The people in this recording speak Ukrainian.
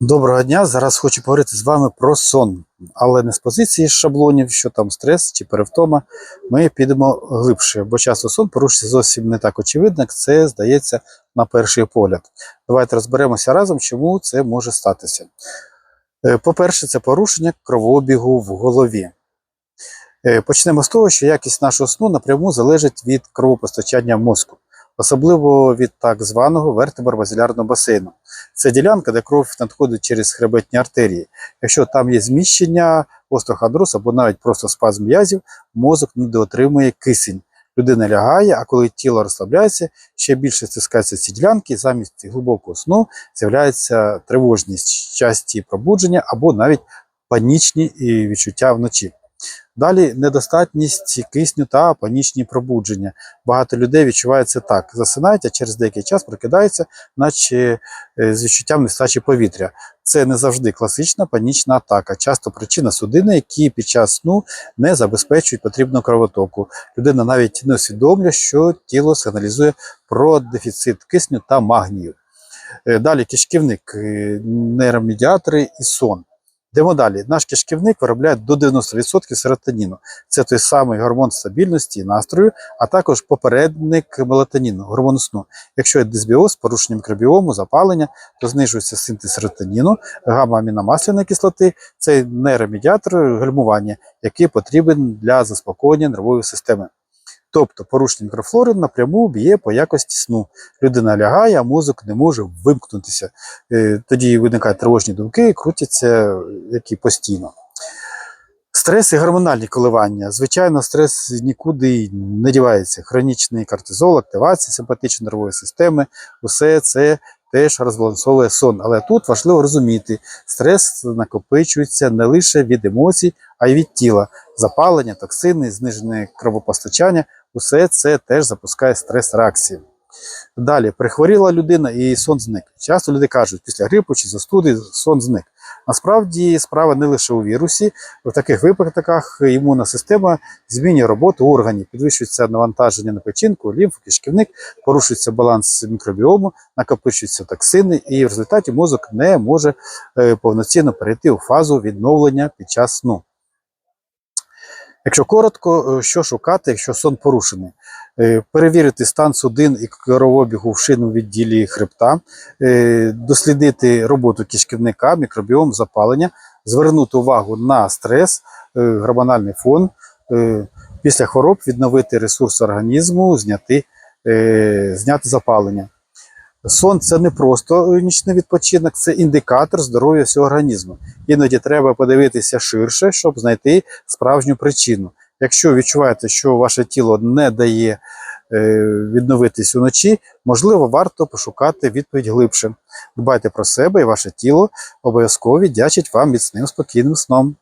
Доброго дня. Зараз хочу поговорити з вами про сон, але не з позиції шаблонів, що там стрес чи перевтома. Ми підемо глибше, бо часто сон порушується зовсім не так очевидно, як це здається на перший погляд. Давайте розберемося разом, чому це може статися. Е, По-перше, це порушення кровообігу в голові. Е, Почнемо з того, що якість нашого сну напряму залежить від кровопостачання мозку, особливо від так званого вертебро-базилярного басейну. Це ділянка, де кров надходить через хребетні артерії. Якщо там є зміщення, остеохондроз або навіть просто спазм м'язів, мозок недоотримує кисень. Людина лягає, а коли тіло розслабляється, ще більше стискаються ці ділянки, замість глибокого сну з'являється тривожність, часті пробудження або навіть панічні відчуття вночі. Далі недостатність кисню та панічні пробудження. Багато людей відчувають це так: засинають, а через деякий час прокидаються, наче е, з відчуттям нестачі повітря. Це не завжди класична панічна атака. Часто причина судини, які під час сну не забезпечують потрібну кровотоку. Людина навіть не усвідомлює, що тіло сигналізує про дефіцит кисню та магнію. Е, Далі кишківник, е, нейромедіатори і сон. Йдемо далі. Наш кишківник виробляє до 90% серотоніну. Це той самий гормон стабільності і настрою, а також попередник мелатоніну, гормону сну. Якщо є дисбіоз, з порушенням мікробіому, запалення, то знижується синтез серотоніну, гамма-аміномасляної кислоти, це нейромедіатор гальмування, який потрібен для заспокоєння нервової системи. Тобто порушення мікрофлори напряму б'є по якості сну. Людина лягає, а мозок не може вимкнутися. Е, Тоді виникають тривожні думки, крутяться які постійно. Стрес і гормональні коливання. Звичайно, стрес нікуди не дівається. Хронічний кортизол, активація симпатичної нервової системи, усе це теж розбалансовує сон. Але тут важливо розуміти, стрес накопичується не лише від емоцій, а й від тіла. Запалення, токсини, знижене кровопостачання усе це теж запускає стрес-реакції. Далі, прихворіла людина і сон зник. Часто люди кажуть, після грипу чи застуди сон зник. Насправді справа не лише у вірусі. В таких випадках імунна система змінює роботу органів, підвищується навантаження на печінку, лімфу, кишківник, порушується баланс мікробіому, накопичуються токсини, і в результаті мозок не може е, повноцінно перейти у фазу відновлення під час сну. Якщо коротко, е, що шукати, якщо сон порушений? Е, Перевірити стан судин і кровообігу в шинному відділі хребта, е, дослідити роботу кишківника, мікробіом, запалення, звернути увагу на стрес, е, гормональний фон, після хвороб відновити ресурс організму, зняти, зняти запалення. Сон це не просто нічний відпочинок, це індикатор здоров'я всього організму. Іноді треба подивитися ширше, щоб знайти справжню причину. Якщо відчуваєте, що ваше тіло не дає е, відновитись уночі, можливо, варто пошукати відповідь глибше. Дбайте про себе і ваше тіло, обов'язково віддячить вам міцним спокійним сном.